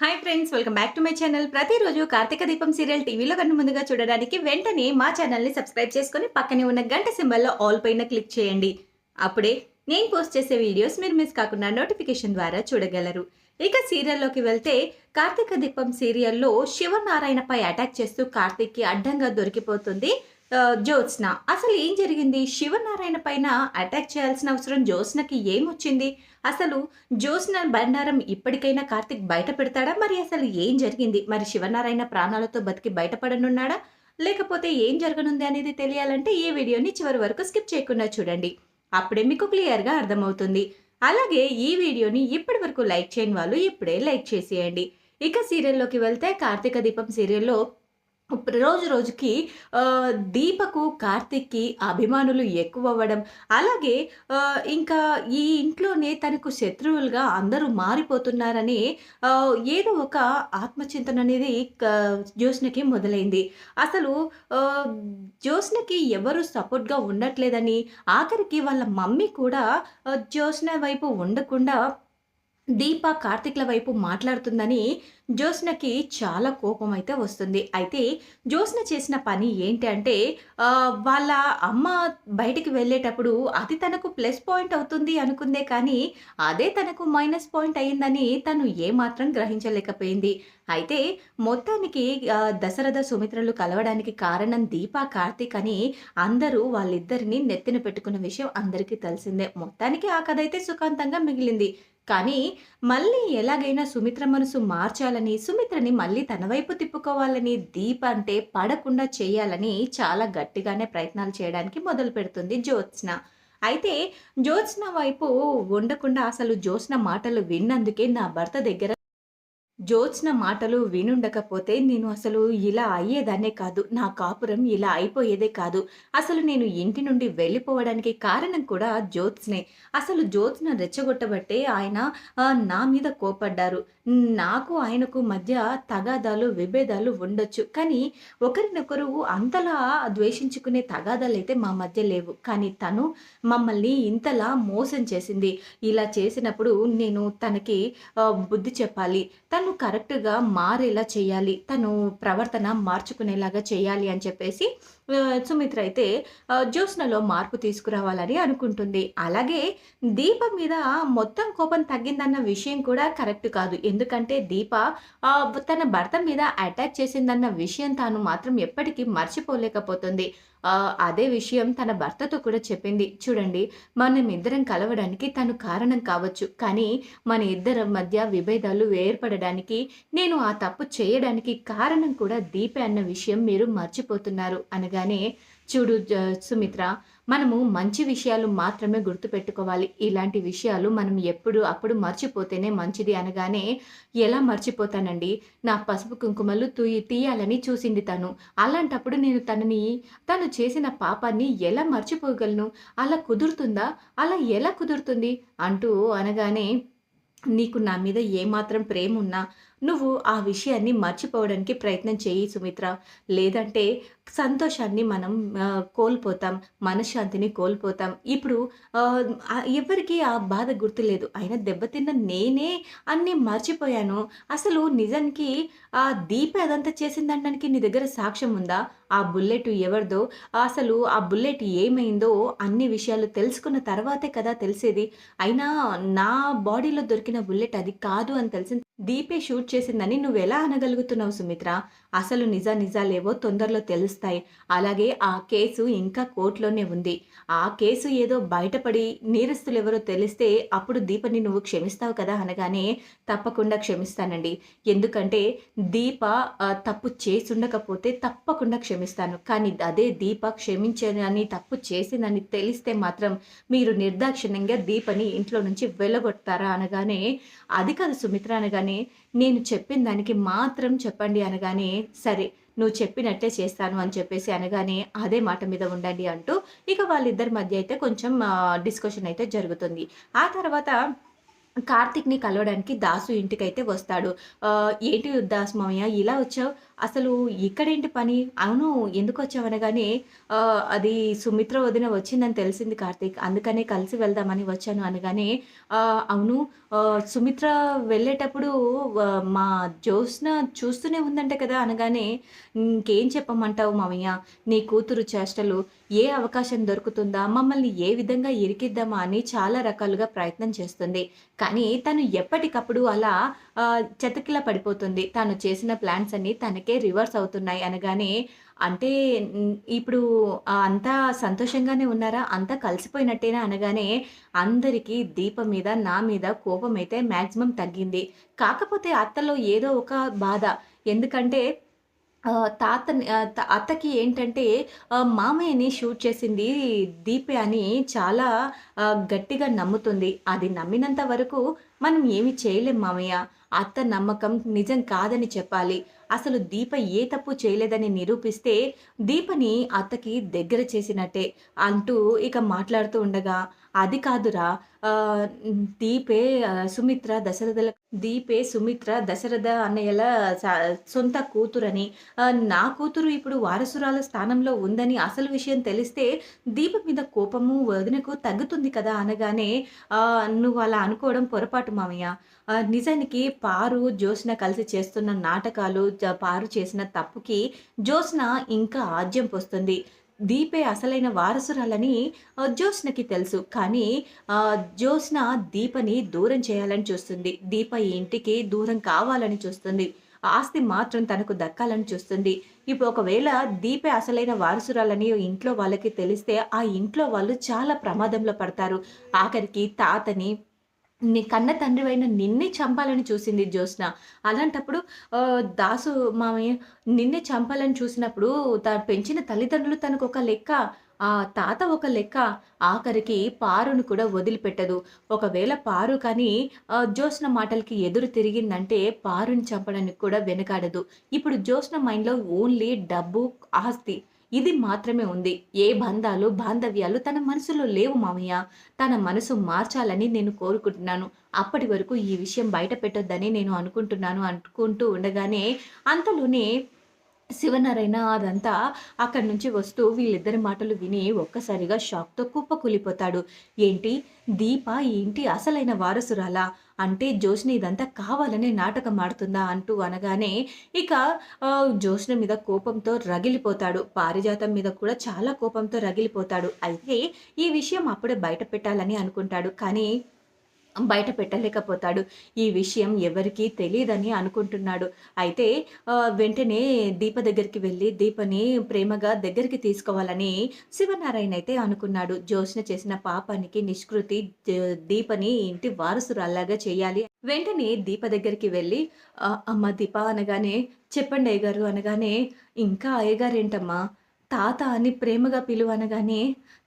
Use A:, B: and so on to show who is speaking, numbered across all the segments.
A: Hi friends welcome back to my channel ప్రతిరోజు కార్తీక దీపం serial టీవీలో కన్నా ముందుగా చూడడానికి వెంటనే మా ఛానల్ని సబ్స్క్రైబ్ చేసుకొని పక్కనే ఉన్న గంట సింబల్లో ఆల్ పైన క్లిక్ చేయండి. అప్పుడే నేను పోస్ట్ చేసే వీడియోస్ మీరు మిస్ కాకుండా నోటిఫికేషన్ ద్వారా చూడగలరు. ఇక సీరియల్లోకి వెళ్తే కార్తీక దీపం సీరియల్లో శివనారాయణపై అటాక్ చేస్తూ కార్తీక్కి అడ్డంగా దొరికిపోతుంది. జ్యోత్స్న. అసలు ఏం జరిగింది? శివనారాయణ పైన అటాక్ చేయాల్సిన అవసరం జ్యోత్స్నకి ఏమొచ్చింది అసలు జ్యోత్స్న బండారం ఇప్పటికైనా కార్తిక్ బయట పెడతాడా? మరి అసలు ఏం జరిగింది? మరి శివనారాయణ ప్రాణాలతో బతికి బయటపడనున్నాడా? లేకపోతే ఏం జరగనుంది అనేది తెలియాలంటే ఈ వీడియోని చివరి వరకు స్కిప్ చేయకుండా చూడండి. అప్పుడే మీకు క్లియర్గా అర్థమవుతుంది. అలాగే ఈ వీడియోని ఇప్పటి వరకు లైక్ చేయని వాళ్ళు ఇప్పుడే లైక్ చేసేయండి. ఇక సీరియల్లోకి వెళ్తే కార్తీక దీపం సీరియల్లో రోజు రోజుకి దీపకు కార్తిక్కి అభిమానులు ఎక్కువ అవ్వడం అలాగే ఇంకా ఈ ఇంట్లోనే తనకు శత్రువులుగా అందరూ మారిపోతున్నారని ఏదో ఒక ఆత్మచింతన అనేది జ్యోత్స్నకి మొదలైంది. అసలు జ్యోత్స్నకి ఎవరు సపోర్ట్గా ఉండట్లేదని ఆఖరికి వాళ్ళ మమ్మీ కూడా జ్యోత్స్న వైపు ఉండకుండా దీప కార్తిక్ల వైపు మాట్లాడుతుందని జ్యోత్స్నకి చాలా కోపం అయితే వస్తుంది. అయితే జ్యోత్స్న చేసిన పని ఏంటి అంటే వాళ్ళ అమ్మ బయటికి వెళ్ళేటప్పుడు అది తనకు ప్లస్ పాయింట్ అవుతుంది అనుకుందే కానీ అదే తనకు మైనస్ పాయింట్ అయిందని తను ఏమాత్రం గ్రహించలేకపోయింది. అయితే మొత్తానికి దశరథ సుమిత్రలు కలవడానికి కారణం దీప కార్తీక్ అని అందరూ వాళ్ళిద్దరిని నెత్తిన పెట్టుకున్న విషయం అందరికీ తెలిసిందే. మొత్తానికి ఆ కథ అయితే సుఖాంతంగా మిగిలింది. కానీ మళ్ళీ ఎలాగైనా సుమిత్ర మనసు మార్చాలని సుమిత్రని మళ్ళీ తన వైపు తిప్పుకోవాలని దీప అంటే పడకుండా చేయాలని చాలా గట్టిగానే ప్రయత్నాలు చేయడానికి మొదలు పెడుతుంది జ్యోత్స్న. అయితే జ్యోత్స్న వైపు ఉండకుండా అసలు జ్యోత్స్న మాటలు విన్నందుకే నా భర్త దగ్గర జ్యోత్స్న మాటలు వినుండకపోతే నేను అసలు ఇలా అయ్యేదాన్నే కాదు. నా కాపురం ఇలా అయిపోయేదే కాదు. అసలు నేను ఇంటి నుండి వెళ్ళిపోవడానికి కారణం కూడా జ్యోత్స్నే అసలు జ్యోత్స్న రెచ్చగొట్టబట్టే ఆయన నా మీద కోపడ్డారు నాకు ఆయనకు మధ్య తగాదాలు విభేదాలు ఉండొచ్చు. కానీ ఒకరినొకరు అంతలా ద్వేషించుకునే తగాదాలు అయితే మా మధ్య లేవు. కానీ తను మమ్మల్ని ఇంతలా మోసం చేసింది. ఇలా చేసినప్పుడు నేను తనకి బుద్ధి చెప్పాలి. తను కరెక్ట్గా మారేలా చేయాలి. తను ప్రవర్తన మార్చుకునేలాగా చేయాలి అని చెప్పేసి సుమిత్ర అయితే జ్యోత్స్నలో మార్పు తీసుకురావాలని అనుకుంటుంది. అలాగే దీప మీద మొత్తం కోపం తగ్గిందన్న విషయం కూడా కరెక్ట్ కాదు. ఎందుకంటే దీప తన భర్త మీద అటాక్ చేసిందన్న విషయం తాను మాత్రం ఎప్పటికీ మర్చిపోలేకపోతుంది. అదే విషయం తన భర్తతో కూడా చెప్పింది. చూడండి మనం ఇద్దరం కలవడానికి తను కారణం కావచ్చు. కానీ మన ఇద్దరి మధ్య విభేదాలు ఏర్పడడానికి నేను ఆ తప్పు చేయడానికి కారణం కూడా దీపే అన్న విషయం మీరు మర్చిపోతున్నారు అనగా అనగానే చూడు సుమిత్ర. మనము మంచి విషయాలు మాత్రమే గుర్తుపెట్టుకోవాలి. ఇలాంటి విషయాలు మనం ఎప్పుడు అప్పుడు మర్చిపోతేనే మంచిది అనగానే ఎలా మర్చిపోతానండి? నా పసుపు కుంకుమలు తూయి తీయాలని చూసింది తను. అలాంటప్పుడు నేను తనని తను చేసిన పాపాన్ని ఎలా మర్చిపోగలను? అలా కుదురుతుందా? అలా ఎలా కుదురుతుంది? అంటూ అనగానే నీకు నా మీద ఏమాత్రం ప్రేమ ఉన్నా నువ్వు ఆ విషయాన్ని మర్చిపోవడానికి ప్రయత్నం చేయి సుమిత్ర. లేదంటే సంతోషాన్ని మనం కోల్పోతాం మనశ్శాంతిని కోల్పోతాం. ఇప్పుడు ఆ, ఎవరికి ఆ బాధ గుర్తులేదు. అయినా దెబ్బతిన్న నేనే అన్నీ మర్చిపోయాను. అసలు నిజానికి ఆ దీప అదంతా చేసిందనడానికి నీ దగ్గర సాక్ష్యం ఉందా? ఆ బుల్లెట్ ఎవరిదో అసలు ఆ బుల్లెట్ ఏమైందో అన్ని విషయాలు తెలుసుకున్న తర్వాతే కదా తెలిసేది. అయినా నా బాడీలో దొరికిన బుల్లెట్ అది కాదు అని తెలిసింది దీపే షూట్ చేసిందని నువ్వు ఎలా అనగలుగుతున్నావు సుమిత్ర? అసలు నిజా నిజాలేవో తొందరలో తెలుస్తాయి అలాగే ఆ కేసు ఇంకా కోర్టులోనే ఉంది. ఆ కేసు ఏదో బయటపడి నేరస్తులు ఎవరో తెలిస్తే అప్పుడు దీపని నువ్వు క్షమిస్తావు కదా అనగానే తప్పకుండా క్షమిస్తానండి. ఎందుకంటే దీప తప్పు చేసుండకపోతే తప్పకుండా క్షమిస్తాను. కానీ అదే దీప క్షమించని తప్పు చేసిందని తెలిస్తే మాత్రం మీరు నిర్దాక్షిణ్యంగా దీపని ఇంట్లో నుంచి వెళ్ళగొడతారా అనగానే అది కాదు సుమిత్ర అనగానే నేను చెప్పిన దానికి మాత్రం చెప్పండి అనగానే సరే నువ్వు చెప్పినట్టే చేస్తాను అని చెప్పేసి అనగానే అదే మాట మీద ఉండండి అంటూ ఇక వాళ్ళిద్దరి మధ్య అయితే కొంచెం డిస్కషన్ అయితే జరుగుతుంది ఆ తర్వాత కార్తీక్‌ని కలవడానికి దాసు ఇంటికైతే వస్తాడు. "ఏంటి దాసు మామయ్య ఇలా వచ్చావు? అసలు ఇక్కడేంటి పని? అవును ఎందుకు అనగానే "అది సుమిత్ర వదిన వచ్చిందని తెలిసింది కార్తీక్. అందుకనే కలిసి వెళ్దామని వచ్చాను" అనగానే "అవును సుమిత్ర వెళ్ళేటప్పుడు మా జ్యోత్స్న చూస్తూనే ఉందంట కదా!" అనగానే "ఇంకేం చెప్పమంటావు మామయ్య? నీ కూతురు చేష్టలు ఏ అవకాశం దొరుకుతుందా? మమ్మల్ని ఏ విధంగా ఇరికిద్దామా అని చాలా రకాలుగా ప్రయత్నం చేస్తుంది. కానీ తను ఎప్పటికప్పుడు అలా చెతకిలా పడిపోతుంది. తను చేసిన ప్లాన్స్ అన్నీ తనకి రివర్స్ అవుతున్నాయి" అనగానే "అంటే ఇప్పుడు అంతా సంతోషంగానే ఉన్నారా? అంతా కలిసిపోయినట్టేనా?" అనగానే అందరికీ దీపం మీద, నా మీద కోపం అయితే మ్యాక్సిమం తగ్గింది. కాకపోతే అత్తలో ఏదో ఒక బాధ. ఎందుకంటే తాత అత్తకి ఏంటంటే మామయ్యని షూట్ చేసింది దీపే అని చాలా గట్టిగా నమ్ముతుంది. అది నమ్మినంత వరకు మనం ఏమి చేయలేం మామయ్య. అత్త నమ్మకం నిజం కాదని చెప్పాలి. అసలు దీప ఏ తప్పు చేయలేదని నిరూపిస్తే దీపని అత్తకి దగ్గర చేసినట్టే అంటూ ఇక మాట్లాడుతూ ఉండగా, "అది కాదురా దీపే సుమిత్ర దశరథల దీపే సుమిత్ర దశరథ అన్నయ్యల సొంత కూతురని, నా కూతురు ఇప్పుడు వారసురాల స్థానంలో ఉందని అసలు విషయం తెలిస్తే దీప మీద కోపము వదినకు తగ్గుతుంది కదా!" అనగానే "నువ్వు అలా అనుకోవడం పొరపాటు మామయ్య. నిజానికి పారు, జ్యోత్స్న కలిసి చేస్తున్న నాటకాలు, పారు చేసిన తప్పుకి జ్యోత్స్న ఇంకా ఆజ్యం పోస్తుంది. దీపే అసలైన వారసురాలని జ్యోత్స్నకి తెలుసు. కానీ జ్యోత్స్న దీపని దూరం చేయాలని చూస్తుంది. దీప ఈ ఇంటికి దూరం కావాలని చూస్తుంది. ఆస్తి మాత్రం తనకు దక్కాలని చూస్తుంది. ఇప్పుడు ఒకవేళ దీపే అసలైన వారసురాలని ఇంట్లో వాళ్ళకి తెలిస్తే ఆ ఇంట్లో వాళ్ళు చాలా ప్రమాదంలో పడతారు. ఆఖరికి తాతని నీ కన్న తండ్రివైన నిన్నే చంపాలని చూసింది జ్యోత్స్న. అలాంటప్పుడు దాసు మామయ్య నిన్నే చంపాలని చూసినప్పుడు తను పెంచిన తల్లిదండ్రులు తనకు ఒక లెక్క. ఆ తాత ఒక లెక్క. ఆఖరికి పారును కూడా వదిలిపెట్టదు. ఒకవేళ పారు కానీ జ్యోత్స్న మాటలకి ఎదురు తిరిగిందంటే పారుని చంపడానికి కూడా వెనకాడదు. ఇప్పుడు జ్యోత్స్న మైండ్‌లో ఓన్లీ డబ్బు, ఆస్తి ఇది మాత్రమే ఉంది. ఏ బంధాలు, బాంధవ్యాలు తన మనసులో లేవు మామయ్య. తన మనసు మార్చాలని నేను కోరుకుంటున్నాను. అప్పటి వరకు ఈ విషయం బయట పెట్టొద్దని నేను అనుకుంటున్నాను" అనుకుంటూ ఉండగానే అంతలోనే శివనారాయణ అదంతా అక్కడి నుంచి వస్తూ వీళ్ళిద్దరి మాటలు విని ఒక్కసారిగా షాక్‌తో కుప్పకూలిపోతాడు. "ఏంటి? దీప ఈ ఇంటి అసలైన వారసురాలా? అంటే జోష్ని ఇదంతా కావాలనే నాటకం ఆడుతుందా?" అంటూ అనగానే ఇక జోష్ని మీద కోపంతో రగిలిపోతాడు. పారిజాతం మీద కూడా చాలా కోపంతో రగిలిపోతాడు. అయితే ఈ విషయం అప్పుడే బయట పెట్టాలని అనుకుంటాడు. కానీ బయట పెట్టలేకపోతాడు. ఈ విషయం ఎవరికీ తెలియదని అనుకుంటున్నాడు. అయితే వెంటనే దీప దగ్గరికి వెళ్ళి దీపని ప్రేమగా దగ్గరికి తీసుకోవాలని శివనారాయణ అయితే అనుకున్నాడు. జోష్న చేసిన పాపానికి నిష్కృతి దీపని ఇంటి వారసురాల్లాగా చేయాలి. వెంటనే దీప దగ్గరికి వెళ్ళి "అమ్మ దీప" అనగానే "చెప్పండి అయ్యగారు" అనగానే "ఇంకా అయ్యగారేంటమ్మా తాత అని ప్రేమగా పిలువనగానే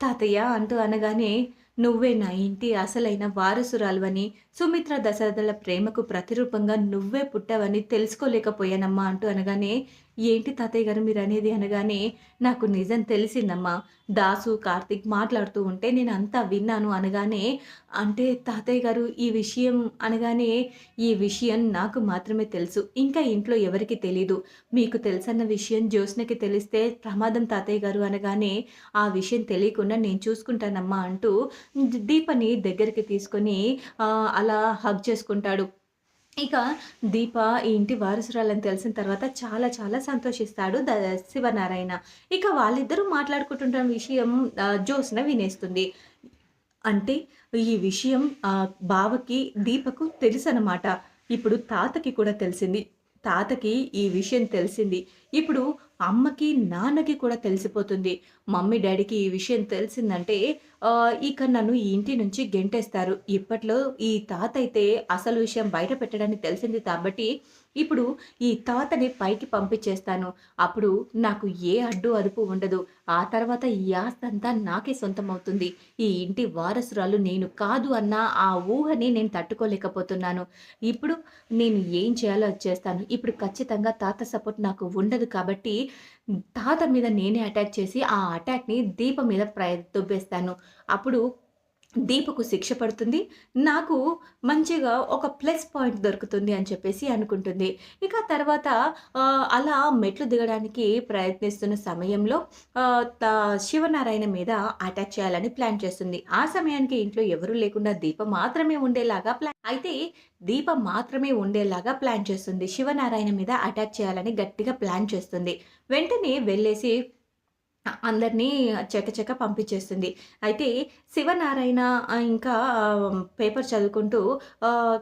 A: "తాతయ్య" అంటూ అనగానే "నువ్వే నా ఇంటి అసలైన వారసురాలివని, సుమిత్ర దశరథల ప్రేమకు ప్రతిరూపంగా నువ్వే పుట్టావని తెలుసుకోలేకపోయానమ్మా" అంటూ అనగానే "ఏంటి తాతయ్య గారు మీరు అనేది అనగానే "నాకు నిజం తెలిసిందమ్మా. దాసు, కార్తీక్ మాట్లాడుతూ ఉంటే నేను అంతా విన్నాను" అనగానే "అంటే తాతయ్య గారు ఈ విషయం" అనగానే "ఈ విషయం నాకు మాత్రమే తెలుసు. ఇంకా ఇంట్లో ఎవరికి తెలీదు. మీకు తెలుసన్న విషయం జ్యోత్స్నకి తెలిస్తే ప్రమాదం తాతయ్య గారు" అనగానే "ఆ విషయం తెలియకుండా నేను చూసుకుంటానమ్మా" అంటూ దీపని దగ్గరికి తీసుకొని అలా హగ్ చేసుకుంటాడు. ఇక దీప ఈ ఇంటి వారసురాలని తెలిసిన తర్వాత చాలా చాలా సంతోషిస్తాడు ద శివనారాయణ. ఇక వాళ్ళిద్దరూ మాట్లాడుకుంటున్న విషయం ఆహ్, జ్యోత్స్న వినేస్తుంది. అంటే ఈ విషయం బావకి, దీపకు తెలుసనమాట. ఇప్పుడు తాతకి కూడా తెలిసింది. తాతకి ఈ విషయం తెలిసింది. ఇప్పుడు అమ్మకి, నాన్నకి కూడా తెలిసిపోతుంది. మమ్మీ, డాడీకి ఈ విషయం తెలిసిందంటే ఇక నన్ను ఈ ఇంటి నుంచి గెంటేస్తారు. ఇప్పట్లో ఈ తాత అయితే అసలు విషయం బయట పెట్టడానికి తెలిసింది కాబట్టి ఇప్పుడు ఈ తాతని పైకి పంపించేస్తాను. అప్పుడు నాకు ఏ అడ్డు అదుపు ఉండదు. ఆ తర్వాత ఈ ఆస్తంతా నాకే సొంతమవుతుంది. ఈ ఇంటి వారసురాలు నేను కాదు అన్న ఆ ఊహని నేను తట్టుకోలేకపోతున్నాను. ఇప్పుడు నేను ఏం చేయాలో చేస్తాను. ఇప్పుడు ఖచ్చితంగా తాత సపోర్ట్ నాకు ఉండదు కాబట్టి తాత మీద నేనే అటాక్ చేసి ఆ అటాక్‌ని దీప మీద ప్రయ దుబ్బేస్తాను అప్పుడు దీపకు శిక్ష పడుతుంది. నాకు మంచిగా ఒక ప్లస్ పాయింట్ దొరుకుతుంది అని చెప్పేసి అనుకుంటుంది. ఇక తర్వాత అలా మెట్లు దిగడానికి ప్రయత్నిస్తున్న సమయంలో త- శివనారాయణ మీద అటాక్ చేయాలని ప్లాన్ చేస్తుంది. ఆ సమయానికి ఇంట్లో ఎవరూ లేకుండా దీప మాత్రమే ఉండేలాగా ప్లాన్ అయితే దీప మాత్రమే ఉండేలాగా ప్లాన్ చేస్తుంది. శివనారాయణ మీద అటాక్ చేయాలని గట్టిగా ప్లాన్ చేస్తుంది. వెంటనే వెళ్ళేసి అందరినీ చకచక పంపించేస్తుంది. అయితే శివనారాయణ ఇంకా పేపర్ చదువుకుంటూ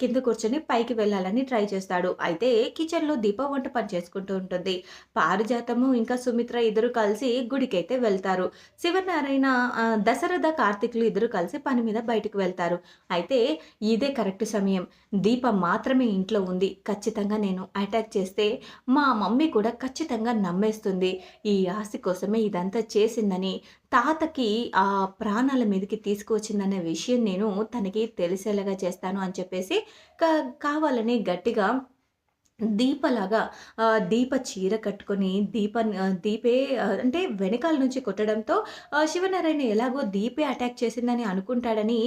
A: కింద కూర్చొని పైకి వెళ్ళాలని ట్రై చేస్తాడు. అయితే కిచెన్లో దీప వంట పని చేసుకుంటూ ఉంటుంది. పారిజాతము ఇంకా సుమిత్ర ఇద్దరు కలిసి గుడికైతే వెళ్తారు. శివనారాయణ దశరథ కార్తిక్లు ఇద్దరు కలిసి పని మీద బయటకు వెళ్తారు. అయితే ఇదే కరెక్ట్ సమయం. దీప మాత్రమే ఇంట్లో ఉంది. ఖచ్చితంగా నేను అటాక్ చేస్తే మా మమ్మీ కూడా ఖచ్చితంగా నమ్మేస్తుంది. ఈ ఆస్తి కోసమే ఇదంతా చేసిందని తాతకి ఆ ప్రాణాల మీదకి తీసుకువచ్చిందనే విషయం నేను తనకి తెలిసేలాగా చేస్తాను అని చెప్పేసి కావాలని గట్టిగా దీపలాగా దీప చీర కట్టుకొని దీప దీపే అంటే వెనకాల నుంచి కొట్టడంతో శివనారాయణ ఎలాగో దీపే అటాక్ చేసిందని అనుకుంటాడని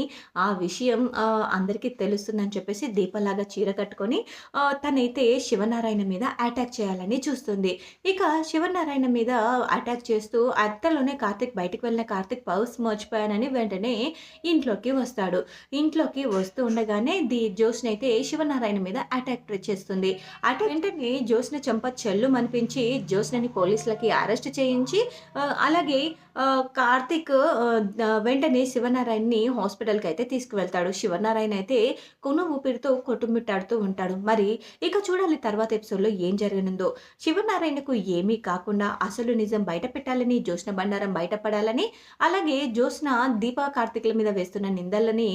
A: ఆ విషయం అందరికీ తెలుస్తుందని చెప్పేసి దీపలాగా చీర కట్టుకొని తనైతే శివనారాయణ మీద అటాక్ చేయాలని చూస్తుంది. ఇక శివనారాయణ మీద అటాక్ చేస్తూ అత్తలోనే కార్తిక్ బయటకు వెళ్ళిన కార్తిక్ పౌస్ మర్చిపోయానని వెంటనే ఇంట్లోకి వస్తాడు. ఇంట్లోకి వస్తూ ఉండగానే దీ జ్యోత్స్న అయితే శివనారాయణ మీద అటాక్ చేస్తుంది. అటు వెంటనే జ్యోత్స్న చెంప చెల్లు అనిపించి జ్యోత్స్నని పోలీసులకి అరెస్ట్ చేయించి అలాగే కార్తిక్ వెంటనే శివనారాయణని హాస్పిటల్కి అయితే తీసుకువెళ్తాడు. శివనారాయణ అయితే కొను ఊపిరితో కొట్టుమిట్టాడుతూ ఉంటాడు. మరి ఇక చూడాలి తర్వాత ఎపిసోడ్లో ఏం జరగనుందో. శివనారాయణకు ఏమీ కాకుండా అసలు నిజం బయట పెట్టాలని జ్యోత్స్న బండారం బయటపడాలని అలాగే జ్యోత్స్న దీపా కార్తిక్ల మీద వేస్తున్న నిందలని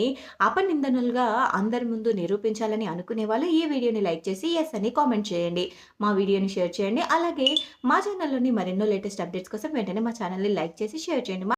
A: అపనిందనలుగా అందరి ముందు నిరూపించాలని అనుకునే వాళ్ళు ఈ వీడియోని లైక్ చేసి ఎస్ అని కామెంట్ చేయండి మా వీడియోని షేర్ చేయండి అలాగే మా ఛానల్లోని మరెన్నో లేటెస్ట్ అప్డేట్స్ కోసం వెంటనే మా ఛానల్ని లైక్ చేసి షేర్ చేయండి.